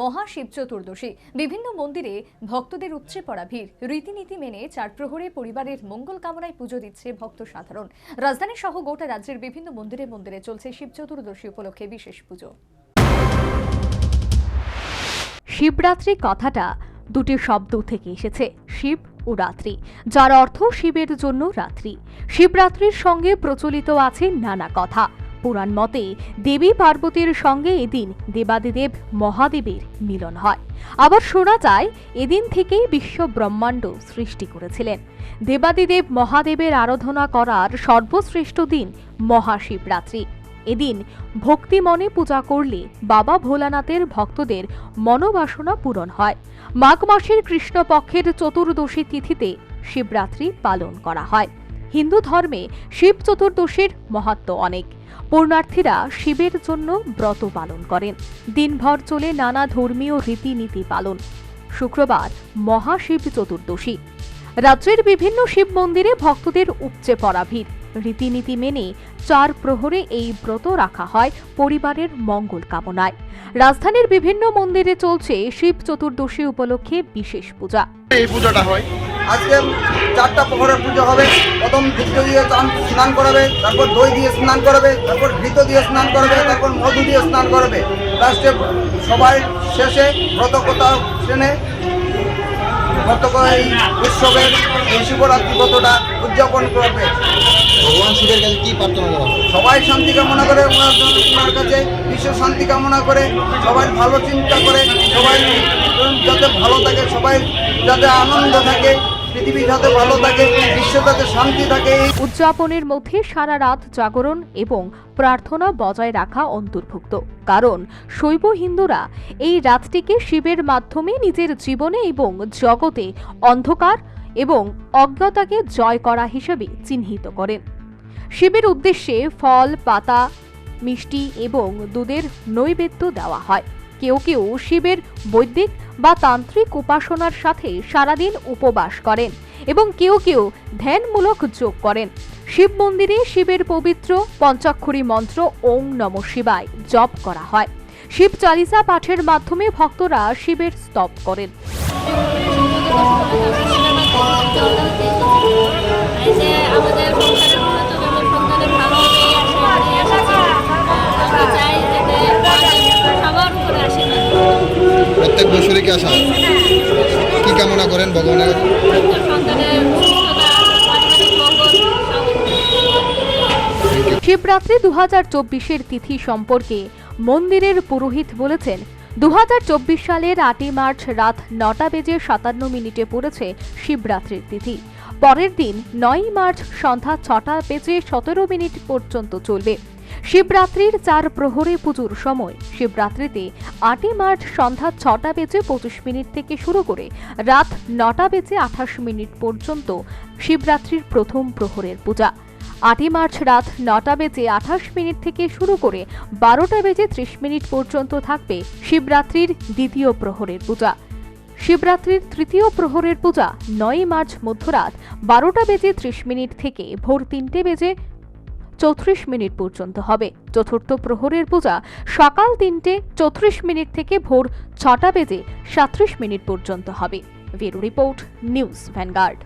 মহাশিব চতুর্দশী। বিভিন্ন মন্দিরে ভক্তদের উপচে পড়া ভিড়। রীতিনীতি মেনে চার প্রহরে পরিবারের মঙ্গল কামনায় পুজো দিচ্ছে ভক্ত সাধারণ। রাজধানী সহ গোটা রাজ্যের বিভিন্ন মন্দিরে মন্দিরে চলছে শিব চতুর্দশী উপলক্ষে বিশেষ পুজো। শিবরাত্রি কথাটা দুটি শব্দ থেকে এসেছে। শিব ও রাত্রি। যার অর্থ শিবের জন্য রাত্রি। শিবরাত্রির সঙ্গে প্রচলিত আছে নানা কথা। পুরাণ মতে দেবী পার্বতীর সঙ্গে এদিন দেবাদিদেব মহাদেবের মিলন হয়। আবার শোনা যায়, এদিন থেকেই বিশ্ব ব্রহ্মাণ্ড সৃষ্টি করেছিলেন। দেবাদিদেব মহাদেবের আরাধনা করার সর্বশ্রেষ্ঠ দিন মহাশিবরাত্রি। এদিন ভক্তি মনে পূজা করলে বাবা ভোলানাথের ভক্তদের মনোবাসনা পূরণ হয়। মাঘ মাসের কৃষ্ণপক্ষের চতুর্দশী তিথিতে শিবরাত্রি পালন করা হয়। হিন্দু ধর্মে শিব চতুর্দশীর মহাত্ম অনেক। পূর্ণার্থীরা শিবের জন্য ব্রত পালন করেন। দিনভর চলে নানা ধর্মীয় রীতিনীতি পালন। শুক্রবার মহাশিব চতুর্দশী। রাজ্যের বিভিন্ন শিব মন্দিরে ভক্তদের উপচে পড়া ভিড়। রীতিনীতি মেনে চার প্রহরে এই ব্রত রাখা হয় পরিবারের মঙ্গল কামনায়। রাজধানীর বিভিন্ন মন্দিরে চলছে শিব চতুর্দশী উপলক্ষে বিশেষ পূজা। এই পুজোটা হয়। আজকে চারটা প্রহরের পুজো হবে। প্রথম ঘৃত দিয়ে স্নান করাবে তারপর দই দিয়ে স্নান করাবে তারপর ঘৃত দিয়ে স্নান করাবে তারপর মধু দিয়ে স্নান করাবে। লাস্টে সবাই শেষে ব্রতকথা শ্রেণে ব্রত এই উৎসবের এই শিবরাত্রি ব্রতটা উদযাপন করবে। ভগবান শিবের কাছে কি প্রার্থনা করা সবাই শান্তি কামনা করে ওনার ওনার কাছে বিশ্ব শান্তি কামনা করে সবাই ভালো চিন্তা করে সবাই যাতে ভালো থাকে সবাই যাতে আনন্দ থাকে উদযাপনের মধ্যে সারা রাত জাগরণ এবং প্রার্থনা বজায় রাখা অন্তর্ভুক্ত। কারণ শৈব হিন্দুরা এই রাতটিকে শিবের মাধ্যমে নিজের জীবনে এবং জগতে অন্ধকার এবং অজ্ঞতাকে জয় করা হিসেবে চিহ্নিত করেন। শিবের উদ্দেশ্যে ফল, পাতা, মিষ্টি এবং দুধের নৈবেদ্য দেওয়া হয়। কেউ কেউ শিবের বৈদিক বা তান্ত্রিক উপাসনার সাথে সারাদিন উপবাস করেন এবং কেউ কেউ ধ্যানমূলক যোগ করেন। শিব মন্দিরে শিবের পবিত্র পঞ্চাক্ষরী মন্ত্র ওং নম শিবায় জপ করা হয়। শিব চালিসা পাঠের মাধ্যমে ভক্তরা শিবের স্তব করেন। প্রত্যেক কি কামনা করেন ভগবানের? শিবরাত্রি দু হাজার চব্বিশের তিথি সম্পর্কে মন্দিরের পুরোহিত বলেছেন দু হাজার চব্বিশ সালের আটই মার্চ রাত নটা বেজে সাতান্ন মিনিটে পড়েছে শিবরাত্রির তিথি। পরের দিন নয়ই মার্চ সন্ধ্যা ছটা বেজে সতেরো মিনিট পর্যন্ত চলবে। শিবরাত্রির চার প্রহরে পুজোর সময় শিবরাত্রিতে আটই মার্চ সন্ধ্যা ছটা বেজে পঁচিশ মিনিট থেকে শুরু করে রাত নটা বেজে আঠাশ মিনিট পর্যন্ত শিবরাত্রির প্রথম প্রহরের পূজা। আটই মার্চ রাত নটা বেজে আঠাশ মিনিট থেকে শুরু করে বারোটা বেজে ত্রিশ মিনিট পর্যন্ত থাকবে শিবরাত্রির দ্বিতীয় প্রহরের পূজা। শিবরাত্রির তৃতীয় প্রহরের পূজা নয়ই মার্চ মধ্যরাত বারোটা বেজে ত্রিশ মিনিট থেকে ভোর তিনটে বেজে চৌত্রিশ মিনিট পর্যন্ত হবে। চতুর্থ প্রহরের পূজা সকাল তিনটে চৌত্রিশ মিনিট থেকে ভোর ছটা বেজে সাত্রিশ মিনিট পর্যন্ত হবে। Bureau report, News Vanguard.